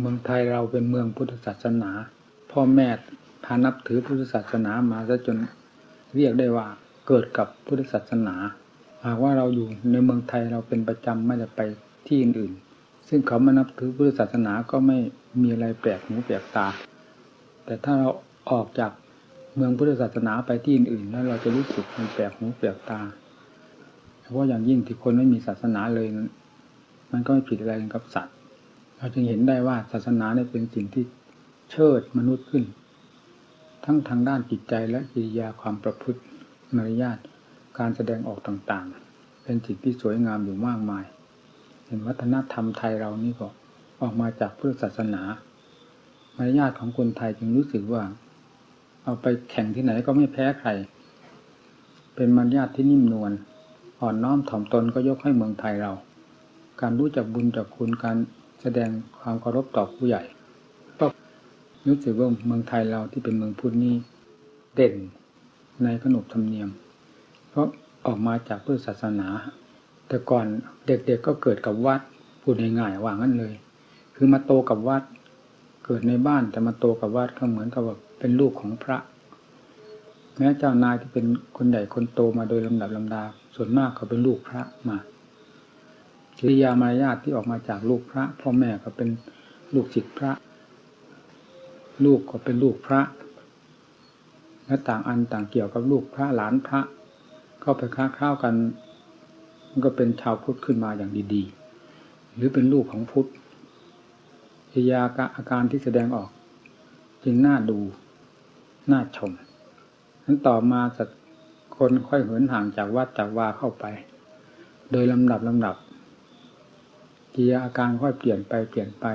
เมืองไทยเราเป็นเมืองพุทธศาสนา พ่อแม่พานับถือพุทธศาสนามาซะจนเรียกได้ว่าเกิดกับพุทธศาสนาหากว่าเราอยู่ในเมืองไทยเราเป็นประจำไม่ได้ไปที่อื่นๆ ซึ่งเขามานับถือพุทธศาสนาก็ไม่มีอะไรแปลกหูแปลกตา แต่ถ้าเราออกจากเมืองพุทธศาสนาไปที่อื่นๆ แล้วเราจะรู้สึกมันแปลกหูแปลกตาเฉพาะอย่างยิ่งที่คนไม่มีศาสนาเลย มันก็ไม่ผิดอะไรกับสัตว์ เราจึงเห็นได้ว่าศาสนาเนี่ยเป็นสิ่งที่เชิดมนุษย์ขึ้น ทั้งทางด้านจิตใจและกิริยาความประพฤติมารยาทการแสดงออกต่างๆ เป็นสิ่งที่สวยงามอยู่มากมาย เห็นวัฒนธรรมไทยเรานี่ก็ออกมาจากพุทธศาสนามารยาทของคนไทยจึงรู้สึกว่า เอาไปแข่งที่ไหนก็ไม่แพ้ใคร เป็นมารยาทที่นิ่มนวลอ่อนน้อมถ่อมตนก็ยกให้เมืองไทยเรา การรู้จักบุญจักคุณการ แสดงความเคารพต่อผู้ใหญ่ก็รู้สึกว่าเมืองไทยเราที่เป็นเมืองพุทธนี้เด่นในขนบธรรมเนียม เพราะออกมาจากพุทธศาสนา แต่ก่อนเด็กๆกก็เกิดกับวัดพูดง่ายๆว่างั้นเลย คือมาโตกับวัด เกิดในบ้านแต่มาโตกับวัดก็เหมือนกับว่าเป็นลูกของพระแม้เจ้านายที่เป็นคนใหญ่คนโตมาโดยลำดับลำดา ส่วนมากเขาเป็นลูกพระมา จริยามารยาทที่ออกมาจากลูกพระ พ่อแม่ก็เป็นลูกศิษย์พระ ลูกก็เป็นลูกพระ และต่างอันต่างเกี่ยวกับลูกพระหลานพระ เข้าไปค้าข้าวกัน มันก็เป็นชาวพุทธขึ้นมาอย่างดีๆ หรือเป็นลูกของพุทธกิริยาอาการที่แสดงออก จึงน่าดูน่าชมนั้นต่อมาสัตคนค่อยเหินห่างจากวัดจากวาเข้าไป โดยลำดับลำดับ กิริยาอาการค่อยเปลี่ยนไปเปลี่ยนไป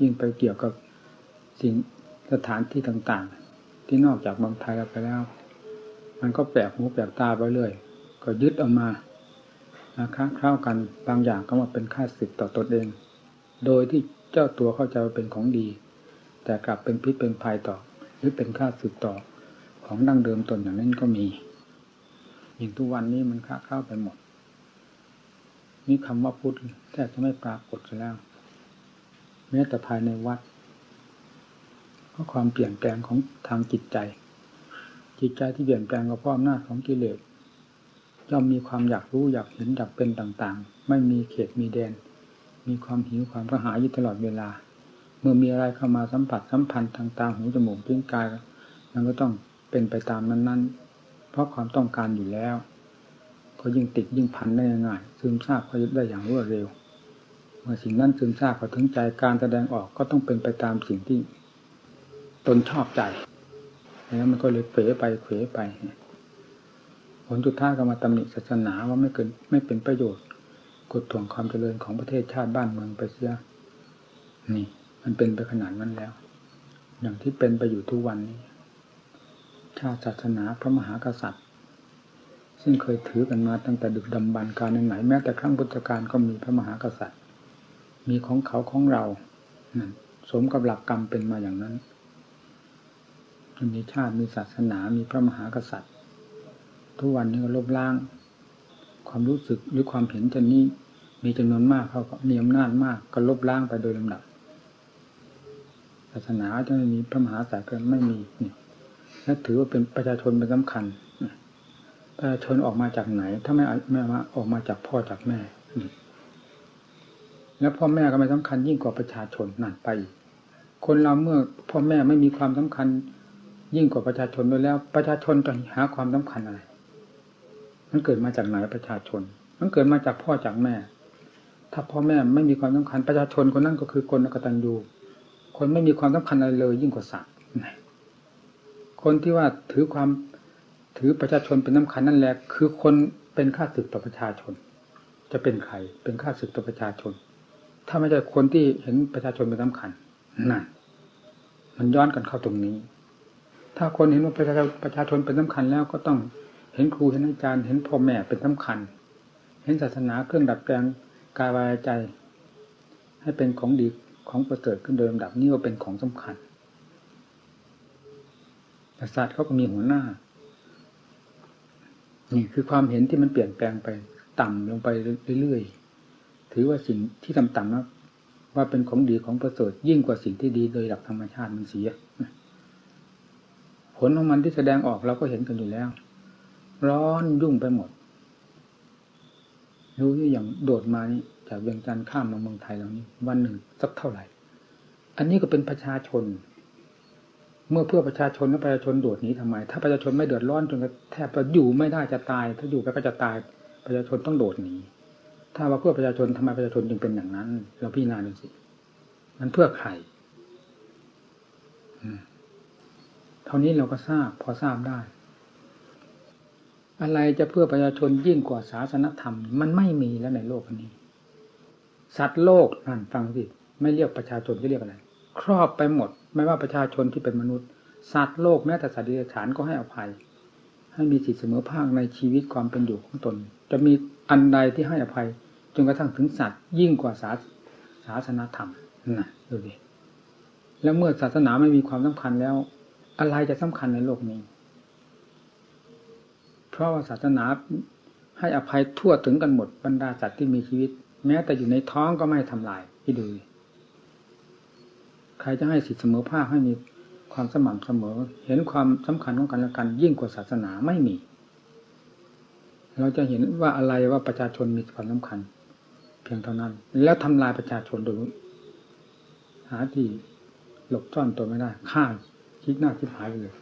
ยิ่งไปเกี่ยวกับสิ่งสถานที่ต่างๆ ที่นอกจากเมืองไทยเราไปแล้ว มันก็แปลกหูแปลกตาไปเรื่อยก็ยึดออกมาอาค้าเข้ากันบางอย่างก็มาเป็นค่าศึกต่อตนเอง โดยที่เจ้าตัวเข้าใจว่าเป็นของดี แต่กลับเป็นพิษเป็นภัยต่อ หรือเป็นค่าศึกต่อของดั้งเดิมตนอย่างนั้นก็มีอย่างทุกวันนี้มันค้าเข้าไปหมด นี่คำว่าพุทธแทบจะไม่ปรากฏแล้วแม้แต่ภายในวัดเพราะความเปลี่ยนแปลงของทางจิตใจ จิตใจที่เปลี่ยนแปลงก็เพราะอำนาจของกิเลสย่อมมีความอยากรู้อยากเห็นอยากเป็นต่างๆ ไม่มีเขตมีแดน มีความหิวความกระหายอยู่ตลอดเวลา เมื่อมีอะไรเข้ามาสัมผัสสัมพันธ์ทางตาหูจมูกลิ้นกายมันก็ต้องเป็นไปตามนั้นๆ เพราะความต้องการอยู่แล้ว ก็ยิ่งติดยิ่งพันได้ง่ายซึมซาบก็ยึดได้อย่างรวดเร็วเมื่อสิ่งนั้นซึมซาบพอถึงใจการแสดงออกก็ต้องเป็นไปตามสิ่งที่ตนชอบใจแล้วมันก็เลยเผลไปเผลไปผลสุดท้ายก็มาตำหนิศาสนาว่าไม่เกินไม่เป็นประโยชน์กดถ่วงความเจริญของประเทศชาติบ้านเมืองไปเสียนี่ มันเป็นไปขนาดนั้นแล้ว อย่างที่เป็นไปอยู่ทุกวันนี้ชาติศาสนาพระมหากษัตริย์ ซึ่งเคยถือกันมาตั้งแต่ดึกดำบรรการไหนแม้แต่ครั้งพุทธกาลก็มีพระมหากษัตริย์ มีของเขาของเราสมกับหลักกรรมเป็นมาอย่างนั้นมีชาติมีศาสนามีพระมหากษัตริย์ ทุกวันนี้ก็ลบล้าง ความรู้สึกหรือความเห็นจนนี้มีจำนวนมากเขาก็มีอำนาจมากก็ลบล้างไปโดยลำดับศาสนาจะไม่มีพระมหากษัตริย์ก็ไม่มีนี่และถือว่าเป็นประชาชนเป็นสำคัญ ชาชนออกมาจากไหน ถ้าไม่ไม่มาออกมาจากพ่อจากแม่ แล้วพ่อแม่ก็ไม่สำคัญยิ่งกว่าประชาชนนั่นไป คนเราเมื่อพ่อแม่ไม่มีความสำคัญ ยิ่งกว่าประชาชนด้วยแล้ว ประชาชนจะหาความสำคัญอะไร มันเกิดมาจากไหนประชาชน มันเกิดมาจากพ่อจากแม่ ถ้าพ่อแม่ไม่มีความสำคัญ ประชาชนคนนั้นก็คือคนกตัญญูคนไม่มีความสำคัญอะไรเลย ยิ่งกว่าสัตว์คนที่ว่าถือความ ถือประชาชนเป็นสาคัญนั่นแหละคือคนเป็นข้าศึกต่อประชาชน จะเป็นใครเป็นข้าศึกต่อประชาชน ถ้าไม่ใช่คนที่เห็นประชาชนเป็นสาคัญนั่นมันย้อนกันเข้าตรงนี้ ถ้าคนเห็นว่าประชาประชาชนเป็นสาคัญแล้วก็ต้องเห็นครูเห็นอาจารย์เห็นพ่อแม่เป็นสาคัญ เห็นศาสนาเครื่องดัดแปลงกายวายใจ ให้เป็นของดีของประเสริฐขึ้นโดยลำดับนี่ก็เป็นของสำคัญศาสตร์เขาก็มีหัวหน้า นี่คือความเห็นที่มันเปลี่ยนแปลงไปต่ำลงไปเรื่อยๆ ถือว่าสิ่งที่ต่ำๆนะว่าเป็นของดีของประเสริฐยิ่งกว่าสิ่งที่ดีโดยหลักธรรมชาติมันเสียผลของมันที่แสดงออกเราก็เห็นกันอยู่แล้ว ร้อนยุ่งไปหมด รู้อย่างโดดมานี่จากเวียงจันทร์ข้ามมาเมืองไทยเรานี่วันหนึ่งสักเท่าไหร่ อันนี้ก็เป็นประชาชน เมื่อเพื่อประชาชนแล้วประชาชนโดดหนีทำไม ถ้าประชาชนไม่เดือดร้อนจนแทบจะอยู่ไม่ได้จะตาย ถ้าอยู่ไปก็จะตายประชาชนต้องโดดหนีถ้าว่าเพื่อประชาชนทำไมประชาชนจึงเป็นอย่างนั้น เราพิจารณาดูสิมันเพื่อใครเท่านี้เราก็ทราบ พอทราบได้ อะไรจะเพื่อประชาชนยิ่งกว่าศาสนธรรม มันไม่มีแล้วในโลกนี้ สัตว์โลกนั่นฟังสิไม่เรียกประชาชนจะเรียกอะไร ครอบไปหมด ไม่ว่าประชาชนที่เป็นมนุษย์ สัตว์โลกแม้แต่สัตว์ดิบฉานก็ให้อภัย ให้มีสิทธิเสมอภาคในชีวิตความเป็นอยู่ของตน จะมีอันใดที่ให้อภัยจนกระทั่งถึงสัตว์ยิ่งกว่าศาศาสนาธรรมนะดูดิแล้วเมื่อศาสนาไม่มีความสำคัญแล้ว อะไรจะสำคัญในโลกนี้ เพราะว่าศาสนาให้อภัยทั่วถึงกันหมดบรรดาสัตว์ที่มีชีวิต แม้แต่อยู่ในท้องก็ไม่ทำลายที่ดู ใครจะให้สิทธิเสมอภาคให้มีความสม่ำเสมอ เห็นความสำคัญของกันและกัน ยิ่งกว่าศาสนาไม่มี เราจะเห็นว่าอะไรว่าประชาชนมีความสำคัญ เพียงเท่านั้น แล้วทำลายประชาชนโดยหาที่หลบซ่อนตัวไม่ได้ฆ่าคิดหน้าคิดหายเลย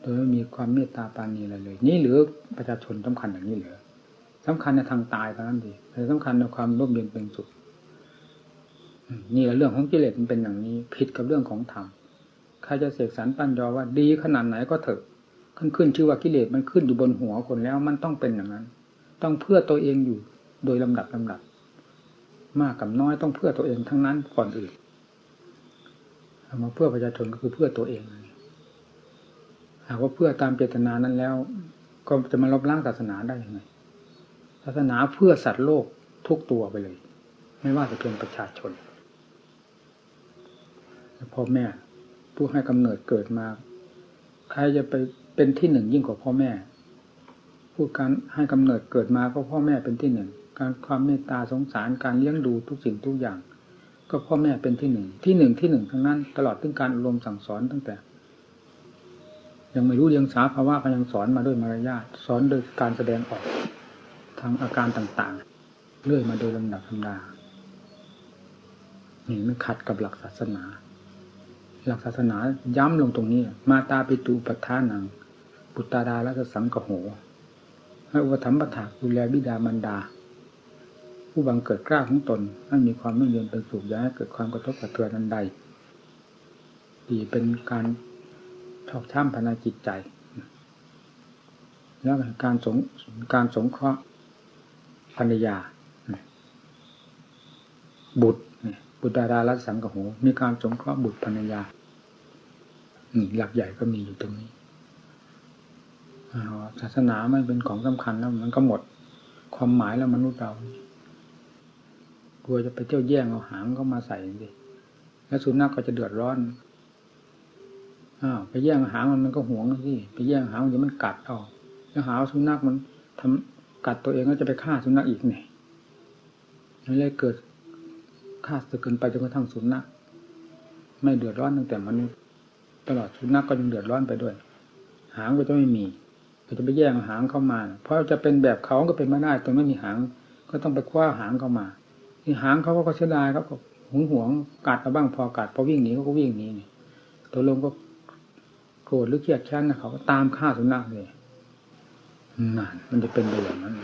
โดยไม่มีความเมตตาปานีอะไรเลย นี่หรือประชาชนสำคัญอย่างนี้เหรือสำคัญในทางตายเท่านั้นดีแต่สำคัญในความร่มเย็นเป็นสุข นี่ละเรื่องของกิเลสมันเป็นอย่างนี้ ผิดกับเรื่องของธรรมใครจะเสกสรรปั้นยอว่า ดีขนาดไหนก็เถอะขึ้นขึ้นชื่อว่ากิเลสมันขึ้นอยู่บนหัวคนแล้ว มันต้องเป็นอย่างนั้น ต้องเพื่อตัวเองอยู่โดยลำดับลำดับ มากกับน้อยต้องเพื่อตัวเองทั้งนั้นก่อนอื่นเอามาเพื่อประชาชนก็คือเพื่อตัวเองหากว่าเพื่อตามเจตนานั้นแล้ว ก็จะมาลบล้างศาสนาได้ยังไงศาสนาเพื่อสัตว์โลกทุกตัวไปเลย ไม่ว่าจะเป็นประชาชน พ่อแม่ ผู้ให้กำเนิดเกิดมา ใครจะไปเป็นที่หนึ่งยิ่งกว่าพ่อแม่ผู้การให้กำเนิดเกิดมาก็พ่อแม่เป็นที่หนึ่งการความเมตตาสงสารการเลี้ยงดูทุกสิ่งทุกอย่าง ก็พ่อแม่เป็นที่หนึ่งที่หนึ่งที่หนึ่งทั้งนั้น ตลอดถึงการอบรมสั่งสอนตั้งแต่ ยังไม่รู้เรียงสาภาวะก็ยังสอนมาด้วยมารยาทสอนโดยการแสดงออกทางอาการต่างๆ เรื่อยมาโดยลำดับธรรมดานี่มันขัดกับหลักศาสนา หลักศาสนาย้ำลงตรงนี้ มาตาปิตูปัฏฐานังปุตตาดาและสังกโหให้อุปถัมภะถาดูแลบิดามารดา ผู้บังเกิดกล้าของตนให้มีความไม่เย็นเป็นสุขอย่าให้เกิดความกระทบกระเทือนนันใดดีเป็นการชอบช้ำภาจิตใจ แล้วการสงการสงเคราะห์ภรรยา บุตร บุตรดาราลัสังกโหมีการสงเคราะห์บุตรภรรยาหลักใหญ่ก็มีอยู่ตรงนี้ศาสนาไม่เป็นของสำคัญแล้วมันก็หมดความหมายแล้วมนุษย์เรากลัวจะไปเที่ยวแย่งเอาหางเข้ามาใส่ดิแล้วสุนัขก็จะเดือดร้อนอ้าวไปแย่งหางมันมันก็หวงสิไปแย่งหางมันจะมันกัดเอาแล้วหาสุนัขมันทำกัดตัวเองก็จะไปฆ่าสุนัขอีกเนี่ยมันเลยเกิด ฆ่าจะเกินไปจนกระทั่งสุนัขไม่เดือดร้อนตั้งแต่มนุษย์ตลอดสุนัขกก็ยังเดือดร้อนไปด้วย หางก็จะไม่มีก็จะไปแย่งหางเข้ามา เพราะจะเป็นแบบเขาก็เป็นไม่ได้ตรงไม่มีหาง ก็ต้องไปคว้าหางเข้ามาที่หางเขาก็เสียดายเขาก็หวงหวงกัดมาบ้างพอกัดพอวิ่งหนีเขาก็วิ่งหนีตัวลงก็โกรธหรือเครียดแค้นนะเขาก็ตามฆ่าสุนัขเลยนั่นมันจะเป็นไปอย่างนั้น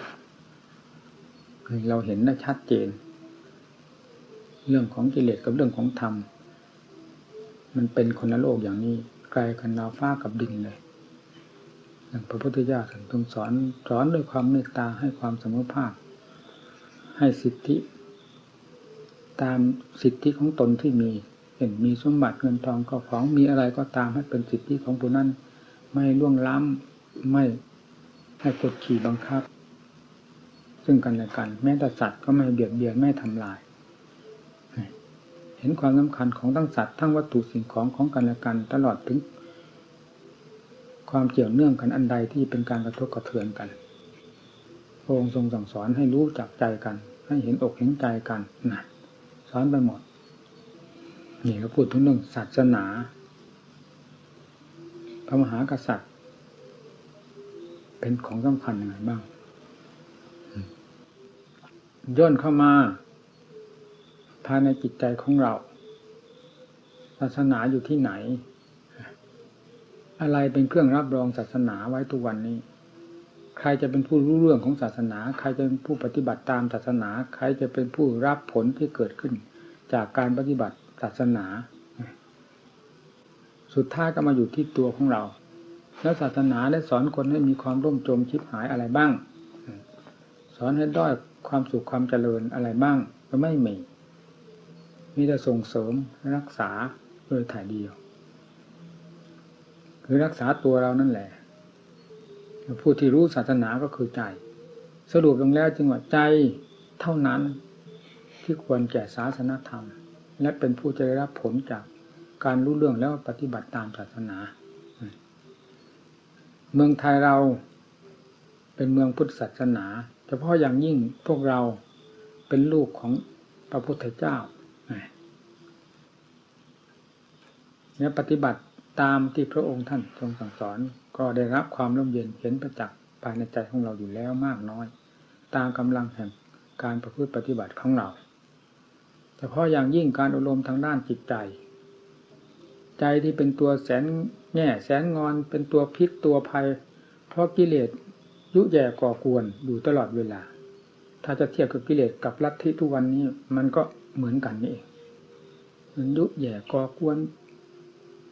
เราเห็นได้ชัดเจน เรื่องของกิเลสกับเรื่องของธรรม มันเป็นคนละโลกอย่างนี้ไกลกันดาวฟ้ากับดินเลยอย่างพระพุทธเจ้าท่านทรงสอนสอนด้วยความเมตตาให้ความสมภาคให้สิทธิ ตามสิทธิของตนที่มีเห็นมีสมบัติเงินทองก็ของมีอะไรก็ตามให้เป็นสิทธิของผู้นั้นไม่ล่วงล้ำไม่ให้กดขี่บังคับ ซึ่งกันและกัน แม้แต่สัตว์ก็ไม่เบียดเบียนไม่ทำลาย ห็นความสำคัญของทั้งสัตว์ทั้งวัตถุสิ่งของของกันและกัน ตลอดถึง ความเกี่ยวเนื่องกันอันใดที่เป็นการกระทบกระเทือนกันพระองค์ทรงสั่งสอนให้รู้จักใจกัน ให้เห็นอกเห็นใจกันนะสอนไปหมดนี่เราพูดถึงเรื่องศาสนา พระมหากษัตริย์ เป็นของสำคัญยังไงบ้างย่นเข้ามา ภายในจิตใจของเรา ศาสนาอยู่ที่ไหน อะไรเป็นเครื่องรับรองศาสนาไว้ทุกวันนี้ ใครจะเป็นผู้รู้เรื่องของศาสนา ใครจะเป็นผู้ปฏิบัติตามศาสนา ใครจะเป็นผู้รับผลที่เกิดขึ้น จากการปฏิบัติศาสนา สุดท้ายก็มาอยู่ที่ตัวของเรา แล้วศาสนาได้สอนคนให้มีความร่มจมชิบหายอะไรบ้าง สอนให้ด้อยความสุขความเจริญอะไรบ้างก็ไม่มี มีแต่ส่งเสริมรักษาโดยถ่ายเดียว คือรักษาตัวเรานั่นแหละผู้ที่รู้ศาสนาก็คือใจ สรุปลงแล้วจึงว่าใจเท่านั้นที่ควรแก่ศาสนธรรม และเป็นผู้จะได้รับผลจากการรู้เรื่องแล้วปฏิบัติตามศาสนา เมืองไทยเราเป็นเมืองพุทธศาสนา เฉพาะอย่างยิ่งพวกเราเป็นลูกของพระพุทธเจ้า เนี่ยปฏิบัติตามที่พระองค์ท่านทรงสั่งสอน ก็ได้รับความร่มเย็นเห็นประจักษ์ภายในใจของเราอยู่แล้วมากน้อย ตามกำลังแห่งการประพฤติปฏิบัติของเราเฉพาะอย่างยิ่งการอบรมทางด้านจิตใจ ใจที่เป็นตัวแสนแง่แสนงอนเป็นตัวพิษตัวภัย เพราะกิเลสยุแย่ก่อกวนอยู่ตลอดเวลา ถ้าจะเทียบกับกิเลสกับลัทธิทุกวันนี้ มันก็เหมือนกันนี่เองมันยุแย่ก่อกวน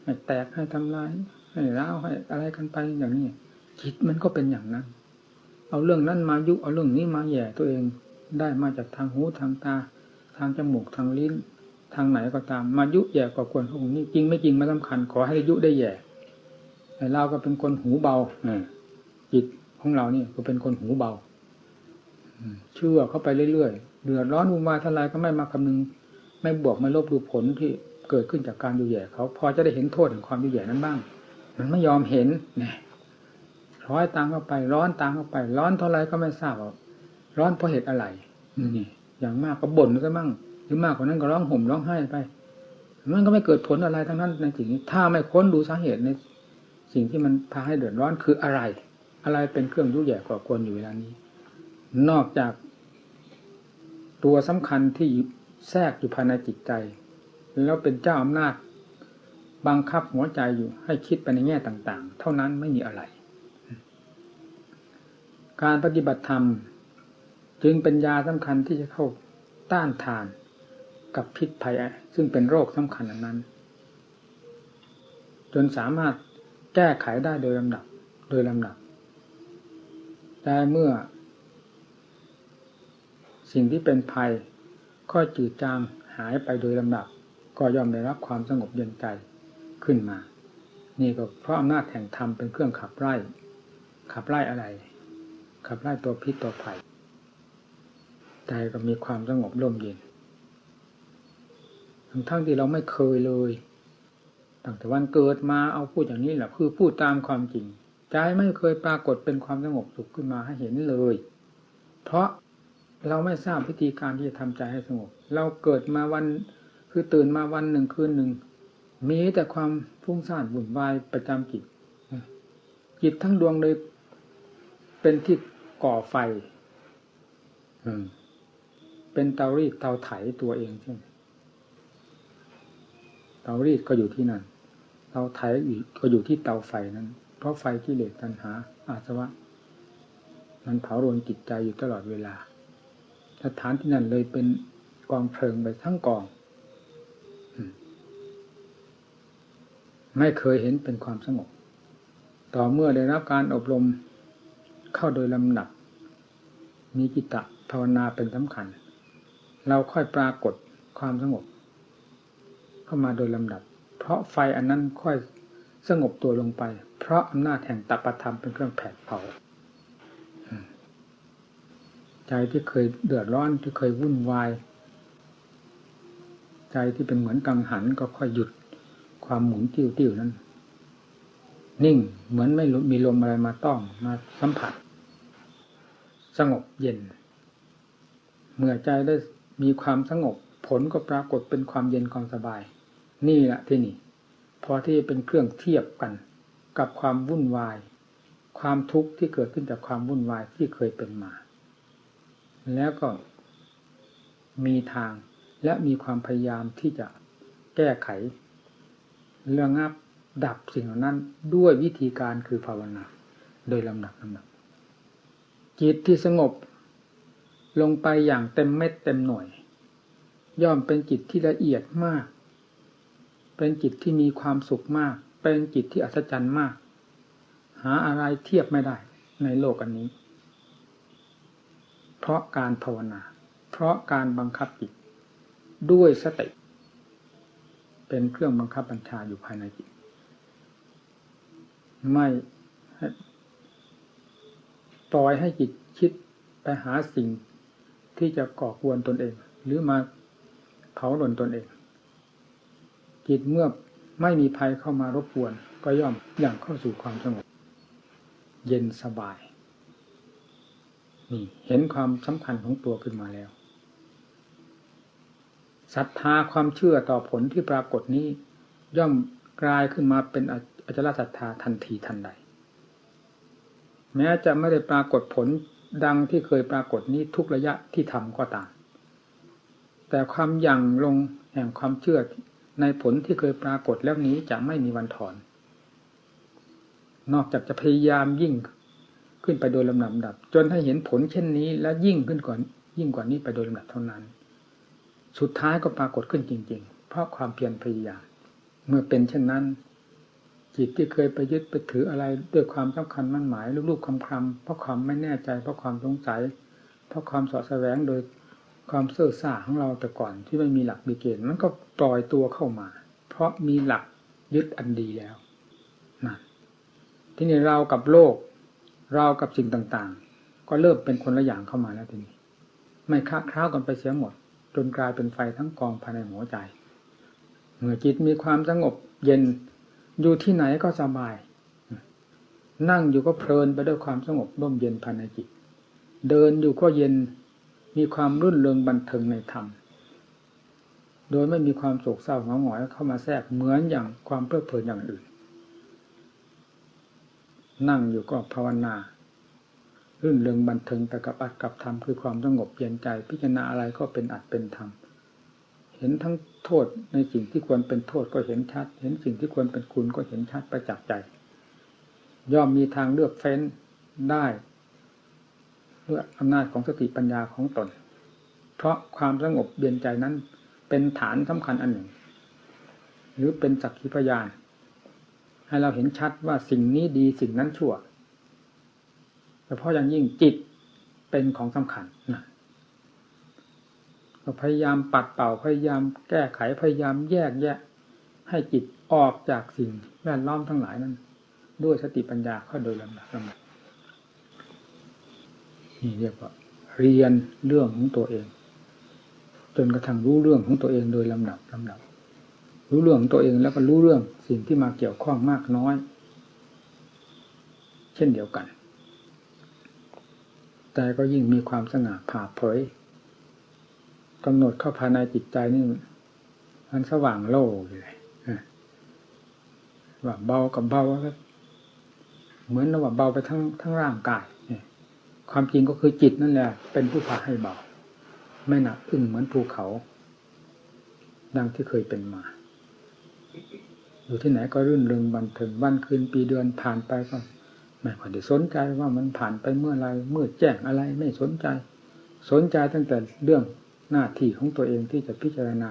ให้แตกให้ทำลายให้ร้าวให้อะไรกันไปอย่างนี้จิตมันก็เป็นอย่างนั้น เอาเรื่องนั้นมายุเอาเรื่องนี้มาแย่ตัวเองได้มาจากทางหูทางตา ทางจมูกทางลิ้น ทางไหนก็ตาม มายุแย่ก่อกวนพวกนี้จริงไม่จริงไม่สำคัญ ขอให้ยุได้แย่แต่เราก็เป็นคนหูเบาจิตของเรานี่ก็เป็นคนหูเบาเชื่อเข้าไปเรื่อยๆเดือดร้อนวุ่นวายทลายก็ไม่มาคำนึง ไม่บวกไม่ลบดูผลที่ เกิดขึ้นจากการยุแย่เขาพอจะได้เห็นโทษของความยุแย่นั้นบ้าง มันไม่ยอมเห็นเนี่ยร้อยตามเข้าไป ร้อนตามเข้าไป ร้อนเท่าไรก็ไม่ทราบว่าร้อนเพราะเหตุอะไรนี่อย่างมากก็บ่นก็มั่งหรือมากกว่านั้นก็ร้องห่มร้องไห้ไปมันก็ไม่เกิดผลอะไรทั้งนั้นในสิ่งนี้ถ้าไม่ค้นดูสาเหตุในสิ่งที่มันพาให้เดือดร้อนคืออะไร อะไรเป็นเครื่องยุ่ยแย่ก่อกวนอยู่เวลานี้ นอกจากตัวสำคัญที่แทรกอยู่ภายในจิตใจ แล้วเป็นเจ้าอำนาจ บังคับหัวใจอยู่ให้คิดไปในแง่ต่าง ๆ เท่านั้นไม่มีอะไร การปฏิบัติธรรม จึงเป็นยาสำคัญที่จะเข้าต้านทานกับพิษภัย ซึ่งเป็นโรคสำคัญอันนั้น จนสามารถแก้ไขได้โดยลำดับ โดยลำดับ แต่เมื่อ สิ่งที่เป็นภัยค่อยจืดจางหายไปโดยลำดับ ก็ย่อมได้รับความสงบเย็นใจขึ้นมา นี่ก็เพราะอำนาจแห่งธรรมเป็นเครื่องขับไล่ ขับไล่อะไร ขับไล่ตัวพิษตัวภัยใจก็มีความสงบร่มเย็นทั้งทั้งที่เราไม่เคยเลยตั้งแต่วันเกิดมาเอาพูดอย่างนี้แหละคือพูดตามความจริงใจไม่เคยปรากฏเป็นความสงบสุขขึ้นมาให้เห็นเลย เพราะเราไม่ทราบวิธีการที่จะทำใจให้สงบ เราเกิดมาวัน คือตื่นมาวันหนึ่งคืนหนึ่ง มีแต่ความฟุ้งซ่านวุ่นวายประจำจิตจิตทั้งดวงเลยเป็นที่ก่อไฟเป็นเตารีดเตาไถตัวเองใช่ไหมเตารีดก็อยู่ที่นั่นเตาไถก็อยู่ที่เตาไฟนั้น เพราะไฟที่เหลือตัณหา อาสวะ มันเผาโรนจิตใจอยู่ตลอดเวลา สถานที่นั่นเลยเป็นกองเพลิงไปทั้งกอง ไม่เคยเห็นเป็นความสงบ ต่อเมื่อได้รับการอบรมเข้าโดยลำดับ มีกิตะภาวนาเป็นสำคัญ เราค่อยปรากฏความสงบ เข้ามาโดยลำดับ เพราะไฟอันนั้นค่อยสงบตัวลงไป เพราะอำนาจแห่งตัปธรรมเป็นเครื่องแผดเผาใจที่เคยเดือดร้อนที่เคยวุ่นวาย ใจที่เป็นเหมือนกังหันก็ค่อยหยุด ความหมุนติ้วติ้วนั้น นิ่งเหมือนไม่มีลมอะไรมาต้องมาสัมผัส สงบเย็น เมื่อใจได้มีความสงบ ผลก็ปรากฏเป็นความเย็นความสบาย นี่แหละที่นี่พอที่เป็นเครื่องเทียบกันกับความวุ่นวาย ความทุกข์ที่เกิดขึ้นจากความวุ่นวายที่เคยเป็นมา แล้วก็มีทางและมีความพยายามที่จะแก้ไข เระงับดับสิ่งเหล่านั้นด้วยวิธีการคือภาวนา โดยลำดับลำดับจิตที่สงบลงไปอย่างเต็มเม็ดเต็มหน่วย ย่อมเป็นจิตที่ละเอียดมาก เป็นจิตที่มีความสุขมาก เป็นจิตที่อัศจรรย์มาก หาอะไรเทียบไม่ได้ในโลกอันนี้ เพราะการภาวนา เพราะการบังคับจิตด้วยสติ เป็นเครื่องบังคับบัญชาอยู่ภายในจิต ไม่ปล่อยให้จิตคิดไปหาสิ่งที่จะก่อกวนตนเอง หรือมาเผาหล่นตนเอง จิตเมื่อไม่มีภัยเข้ามารบกวน ก็ย่อมอย่างเข้าสู่ความสงบเย็นสบาย นี่เห็นความสำคัญของตัวขึ้นมาแล้ว ศรัทธาความเชื่อต่อผลที่ปรากฏนี้ ย่อมกลายขึ้นมาเป็นอจลศรัทธาทันทีทันใด แม้จะไม่ได้ปรากฏผลดังที่เคยปรากฏนี้ทุกระยะที่ทำก็ตาม แต่ความยั่งลงแห่งความเชื่อในผลที่เคยปรากฏแล้วนี้จะไม่มีวันถอน นอกจากจะพยายามยิ่งขึ้นไปโดยลำดับจนให้เห็นผลเช่นนี้ และยิ่งขึ้นกว่ายิ่งกว่านี้ไปโดยลำดับเท่านั้น สุดท้ายก็ปรากฏขึ้นจริง ๆ เพราะความเพียรพยายามเมื่อเป็นเช่นนั้น จิตที่เคยไปยึดไปถืออะไรด้วยความสำคัญมั่นหมายลูกๆคำคำเพราะความไม่แน่ใจเพราะความสงสัย เพราะความสอดแสวงโดยความเสื่อซ่าของเราแต่ก่อนที่ไม่มีหลักมีเกณฑ์มันก็ปล่อยตัวเข้ามา เพราะมีหลักยึดอันดีแล้วนะทีนี่เรากับโลก เรากับสิ่งต่างๆ ก็เริ่มเป็นคนละอย่างเข้ามาแล้วทีนี้ ไม่ค้าคร้าวกันไปเสียหมด จนกลายเป็นไฟทั้งกองภายในหัวใจ เมื่อจิตมีความสงบเย็นอยู่ที่ไหนก็สบาย นั่งอยู่ก็เพลินไปด้วยความสงบร่มเย็นภายในจิต เดินอยู่ก็เย็นมีความรื่นเริงบันเทิงในธรรม โดยไม่มีความโศกเศร้าหงอยหงอยเข้ามาแทรกเหมือนอย่างความเพลิดเพลินอย่างอื่น นั่งอยู่ก็ภาวนา รื่นเริงบันเทิงแต่กับอัดกับธรรมคือความสงบเย็นใจ พิจารณาอะไรก็เป็นอัดเป็นธรรมเห็นทั้งโทษในสิ่งที่ควรเป็นโทษก็เห็นชัด เห็นสิ่งที่ควรเป็นคุณก็เห็นชัดประจักษ์ใจ ย่อมมีทางเลือกเฟ้นได้ด้วยอำนาจของสติปัญญาของตน เพราะความสงบเย็นใจนั้นเป็นฐานสำคัญอันหนึ่ง หรือเป็นสักขีพยาน ให้เราเห็นชัดว่าสิ่งนี้ดีสิ่งนั้นชั่ว เฉพาะอย่างยิ่งจิตเป็นของสำคัญนะพยายามปัดเป่าพยายามแก้ไขพยายามแยกแยะ ให้จิตออกจากสิ่งแวดล้อมทั้งหลายนั้น ด้วยสติปัญญาเข้าโดยลำดับลำดับนี่เรียกว่าเรียนเรื่องของตัวเอง จนกระทั่งรู้เรื่องของตัวเองโดยลำดับลำดับ รู้เรื่องของตัวเองแล้วก็รู้เรื่องสิ่งที่มาเกี่ยวข้องมากน้อย เช่นเดียวกัน ใจก็ยิ่งมีความสง่าผ่าเผยกำหนดเข้าภายในจิตใจนี่มันสว่างโล่เลยว่าเบากับเบาก็เหมือนว่าเบาไปทั้งทั้งร่างกายความจริงก็คือจิตนั่นแหละ เป็นผู้พาให้เบา ไม่หนักอึ้งเหมือนภูเขา ดังที่เคยเป็นมา อยู่ที่ไหนก็รื่นเริงบันเทิงวันคืนปีเดือนผ่านไปก็ ไม่ค่อยได้สนใจว่ามันผ่านไปเมื่อไรเมื่อแจ้งอะไรไม่สนใจ สนใจตั้งแต่เรื่องหน้าที่ของตัวเองที่จะพิจารณา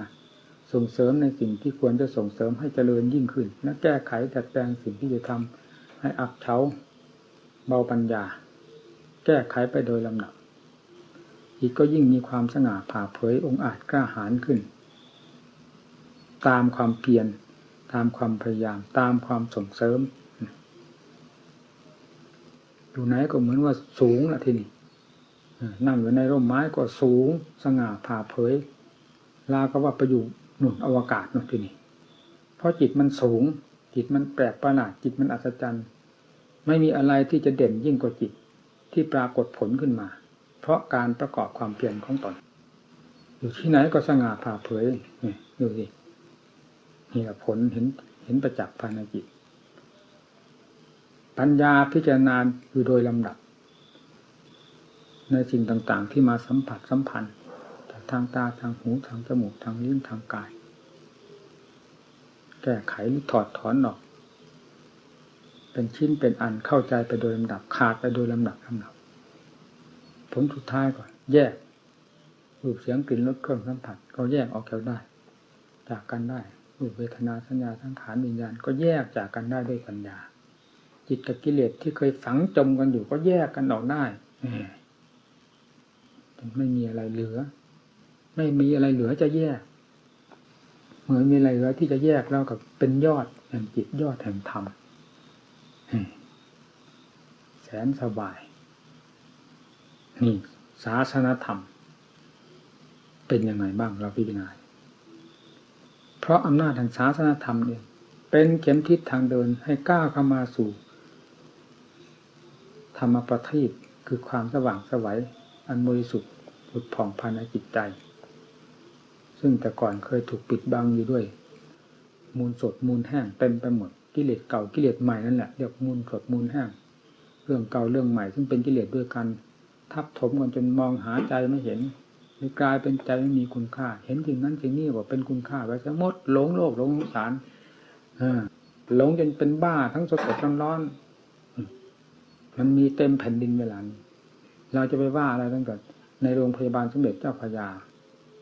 ส่งเสริมในสิ่งที่ควรจะส่งเสริมให้เจริญยิ่งขึ้น และแก้ไขแต่แปลงสิ่งที่จะทำให้อับเฉาเบาปัญญา แก้ไขไปโดยลำดับอีกก็ยิ่งมีความสง่าผ่าเผยองค์อาจกล้าหาญขึ้น ตามความเพียรตามความพยายาม ตามความส่งเสริม อยู่ไหนก็เหมือนว่าสูงละทีนี้นั่งอยู่ในร่มไม้ก็สูงสง่าผ่าเผย ลาก็ว่าไปอยู่หนุนอวกาศนู่นทีนี้เพราะจิตมันสูง จิตมันแปลกประหลาดจิตมันอัศจรรย์ไม่มีอะไรที่จะเด่นยิ่งกว่าจิตที่ปรากฏผลขึ้นมา เพราะการประกอบความเพียรของตนอยู่ที่ไหนก็สง่าผ่าเผยนี่ดูสินี่แหละผลเห็นเห็นประจักษ์ภายในจิต ปัญญาพิจารณาอยู่โดยลำดับ ในสิ่งต่างๆ ที่มาสัมผัสสัมพันธ์ทางตาทางหูทางจมูกทางลิ้นทางกาย แก้ไขหรือถอดถอนออก เป็นชิ้นเป็นอันเข้าใจไปโดยลำดับขาดไปโดยลำดับลำดับผลสุดท้ายก่อน แยกรูปเสียงกลิ่นรสเครื่องสัมผัส ก็แยกออกจากได้ จากกันได้รูปเวทนาสัญญาทั้งขานวิญญาณก็แยกจากกันได้ด้วยปัญญา จิตกับกิเลสที่เคยฝังจมกันอยู่ก็แยกกันออกได้ไม่มีอะไรเหลือ ไม่มีอะไรเหลือจะแยก เหมือนมีอะไรเหลือที่จะแยกแล้วกับเป็นยอดแห่งจิตยอดแห่งธรรมแสนสบาย นี่ศาสนธรรม เป็นยังไงบ้างเราพิจารณาเพราะอำนาจแห่งศาสนธรรมเนี่ยเป็นเข็มทิศทางเดินให้ก้าวเข้ามาสู่ ธรรมประทีปคือความสว่างสวัยอันบริสุทธิ์ผุดผ่องภายในจิตใจ ซึ่งแต่ก่อนเคยถูกปิดบังอยู่ด้วย มูลสดมูลแห้งเต็มไปหมดกิเลสเก่ากิเลสใหม่นั่นแหละเรียกมูลสดมูลแห้งเรื่องเก่าเรื่องใหม่ ซึ่งเป็นกิเลสด้วยกัน ทับถมกันจนมองหาใจไม่เห็นหรือกลายเป็นใจไม่มีคุณค่า เห็นสิ่งนั้นสิ่งนี้ว่าเป็นคุณค่าไปซะหมดหลงโลกหลงสารหลงจนเป็นบ้าทั้งสดสดร้อน มันมีเต็มแผ่นดินเวลานี้เราจะไปว่าอะไรตั้งแต่ในโรงพยาบาลสมเด็จเจ้าพยา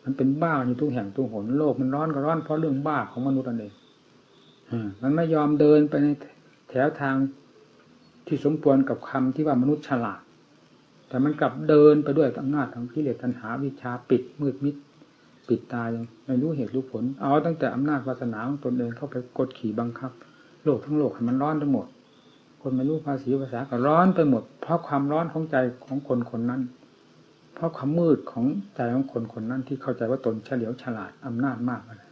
มันเป็นบ้าอยู่ทุกแห่งทุกหนโลกมันร้อนก็ร้อนเพราะเรื่องบ้าของมนุษย์นั่นเองมันไม่ยอมเดินไปในแถวทางที่สมควรกับคำที่ว่ามนุษย์ฉลาด แต่มันกลับเดินไปด้วยอำนาจของกิเลสตัณหาวิชาปิดมืดมิดปิดตายังไม่รู้เหตุรู้ผล เอาตั้งแต่อำนาจวาสนาของตนเองเข้าไปกดขี่บังคับ โลกทั้งโลกให้มันร้อนทั้งหมด คนไม่รู้ภาษีภาษาก็ร้อนไปหมด เพราะความร้อนของใจของคนคนนั้น เพราะความมืดของใจของคนคนนั้น ที่เข้าใจว่าตนเฉลียวฉลาดอำนาจมากอะไร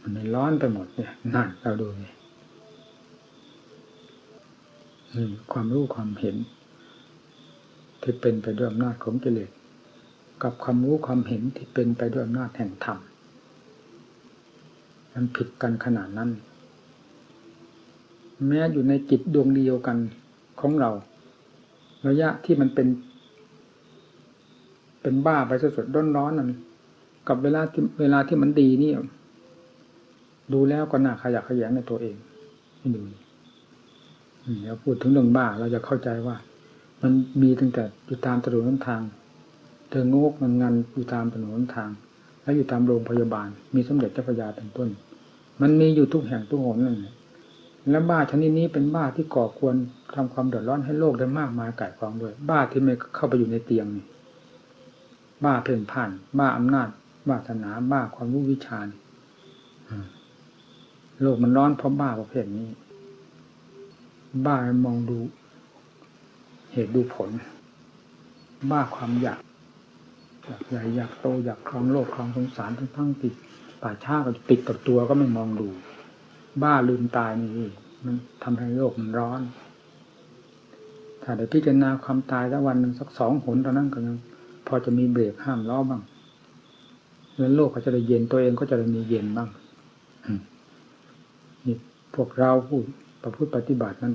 มันร้อนไปหมดเนี่ยนั่นเราดูนี่ความรู้ความเห็น ที่เป็นไปด้วยอำนาจของกิเลสกับความรู้ความเห็นที่เป็นไปด้วยอำนาจแห่งธรรมมันผิดกันขนาดนั้น แม้อยู่ในจิตดวงเดียวกันของเรา ระยะที่มันเป็น เป็นบ้าไปสดๆร้อนๆนั่นกับเวลาที่เวลาที่มันดีนี่ดูแล้วก็น่าขยักขยงในตัวเองให้ดูเราพูดถึงเรื่องบ้าเราจะเข้าใจว่า มันมีตั้งแต่อยู่ตามถนนทางเธองกมันงันอยู่ตามถนนทาง แล้วอยู่ตามโรงพยาบาล มีสมเด็จเจ้าพระยาเป็นต้น มันมีอยู่ทุกแห่งทุกหนนั่นแหละ และบ้าชนิดนี้เป็นบ้าที่ก่อควรทำความเดือดร้อนให้โลกได้มากมายก่ายกองด้วย บ้าที่ไม่เข้าไปอยู่ในเตียงนี่บ้าเพ่นผ่าน บ้าอำนาจ บ้าศาสนา บ้าความรู้วิชาโลกมันร้อนเพราะบ้าประเภทนี้ บ้ามองดู เหตุดูผล บ้าความอยากอยากใหญ่อยากโตอยากครองโลกครองสงสารทั้งทั้งติดป่าชาก็ติดกับตัวก็ไม่มองดู บ้าลืมตายนี่มันทำให้โลกมันร้อน ถ้าได้พิจารณาความตายแล้ววันหนึ่งสักสองหนตอนนั้นก็ยังพอจะมีเบรกห้ามล้อบ้างแล้วโลกก็จะได้เย็นตัวเองก็จะได้มีเย็นบ้างนี่พวกเราผู้ประพฤติปฏิบัตินั้น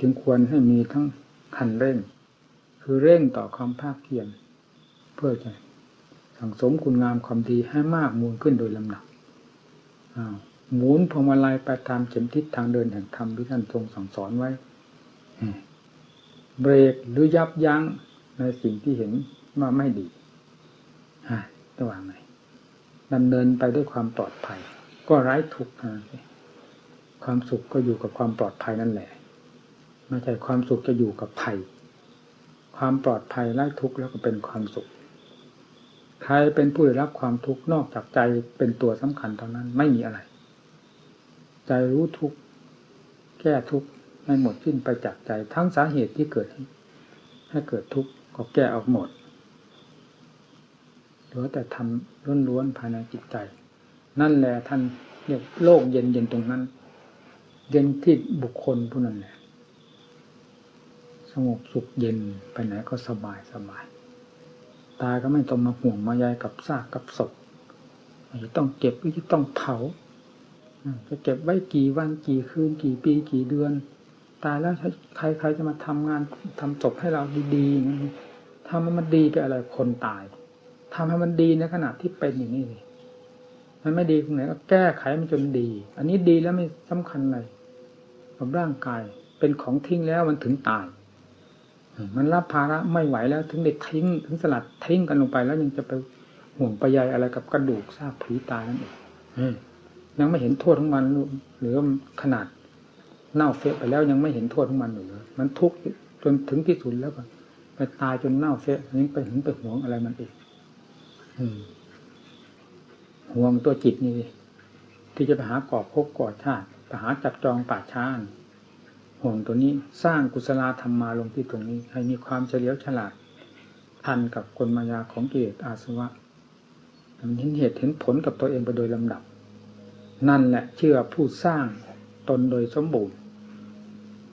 จึงควรให้มีทั้งขันเร่ง คือเร่งต่อความภาคเพียรเพื่อจะสั่งสมคุณงามความดีให้มากมูลขึ้นโดยลำดับ หมุนพวงมาลัยไปตามเข็มทิศทางเดินแห่งธรรมที่ท่านทรงสั่งสอนไว้เบรกหรือยับยั้งในสิ่งที่เห็นว่าไม่ดีระหว่างไหนดำเนินไปด้วยความปลอดภัย ก็ไร้ทุกข์ความสุขก็อยู่กับความปลอดภัยนั่นแหละไม่ใช่ความสุขจะอยู่กับภัย ความปลอดภัยไร้ทุกข์แล้วก็เป็นความสุข ครเป็นผู้ได้รับความทุกข์นอกจากใจเป็นตัวสำคัญเท่านั้นไม่มีอะไร ใจรู้ทุกข์แก้ทุกข์ให้หมดสิ้นไปจากใจทั้งสาเหตุที่เกิดให้เกิดทุกข์ก็แก้ออกหมดเหลือแต่ทำล้วนๆภายในจิตใจ นั่นแหละท่านเรียกโลกเย็นเย็นตรงนั้น เย็นที่บุคคลผู้นั้นแหละสงบสุขเย็นไปไหนก็สบายสบาย ตายก็ไม่ต้องมาห่วงมาใยกับซากกับศพจะต้องเก็บหรือจะต้องเผาจะเก็บไว้กี่วันกี่คืนกี่ปีกี่เดือน ตายแล้วใครใครจะมาทำงานทำศพให้เราดีๆทำให้มันดีไปอะไรคนตายทำให้มันดีในขณะที่เป็นอย่างนี้เลยมันไม่ดีตรงไหนก็แก้ไขมันจนดี อันนี้ดีแล้วไม่สำคัญอะไรกับร่างกายเป็นของทิ้งแล้วมันถึงตาย มันรับภาระไม่ไหวแล้วถึงได้ทิ้งถึงสลัดทิ้งกันลงไปแล้วยังจะไปห่วงไปใยอะไรกับกระดูกซากผีตายนั่นเองยังไม่เห็นโทษของมันหรือขนาดเน่าเฟะไปแล้วยังไม่เห็นโทษของมันอยู่เลยมันทุกข์จนถึงที่สุดแล้วก็ไปตายจนเน่าเฟะนี้ไปถึงไปห่วงอะไรมันอีกห่วงตัวจิตนี่ที่จะไปหากอบพบกอดชาติไปหาจับจองป่าช้าน ห่วงตัวนี้สร้างกุศลธรรมมาลงที่ตรงนี้ ให้มีความเฉลียวฉลาดทันกับกลมายาของกิเลสอาสวะเห็นเหตุเห็นผลกับตัวเองไปโดยลำดับ นั่นแหละเชื่อผู้สร้างตนโดยสมบูรณ์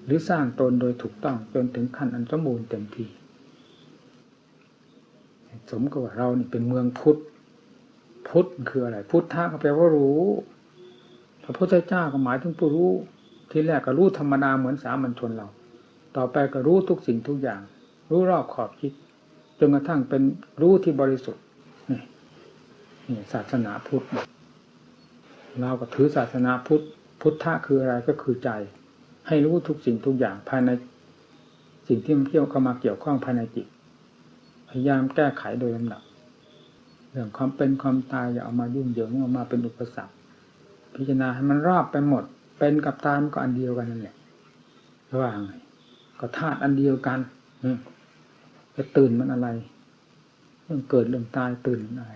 หรือสร้างตนโดยถูกต้องจนถึงขั้นอันสมบูรณ์เต็มที่สมกับว่าเรานี่เป็นเมืองพุทธพุทธคืออะไร พุทธะก็แปลว่ารู้พระพุทธเจ้าก็หมายถึงผู้รู้ ที่แรกก็รู้ธรรมดาเหมือนสามัญชนเรา ต่อไปก็รู้ทุกสิ่งทุกอย่าง รู้รอบขอบคิดจนกระทั่งเป็นรู้ที่บริสุทธิ์นี่นี่ศาสนาพุทธเราก็ถือศาสนาพุทธพุทธะคืออะไรก็คือใจ ให้รู้ทุกสิ่งทุกอย่างภายในสิ่งที่มันเกี่ยวเข้ามาเกี่ยวข้องภายในจิตพยายามแก้ไขโดยลำดับเรื่องความเป็นความตายอย่าเอามายุ่งเหยิงเอามาเป็นอุปสรรค พิจารณาให้มันรอบไปหมด เป็นกับตามันก็อันเดียวกันนั่นแหละว่าไงก็ธาตุอันเดียวกันจะตื่นมันอะไรเรื่องเกิดเรื่องตายตื่นอะไร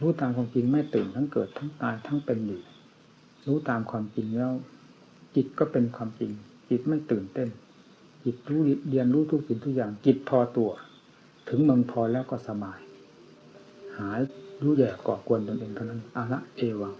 รู้ตามความจริงไม่ตื่นทั้งเกิดทั้งตายทั้งเป็นอยู่รู้ตามความจริงแล้ว จิตก็เป็นความจริง จิตไม่ตื่นเต้น จิตรู้เรียนรู้ทุกสิ่งทุกอย่าง จิตพอตัว ถึงเมืองพอแล้วก็สบาย หายรู้แย่ก่อกวนตนเองเท่านั้นอาละเอวัง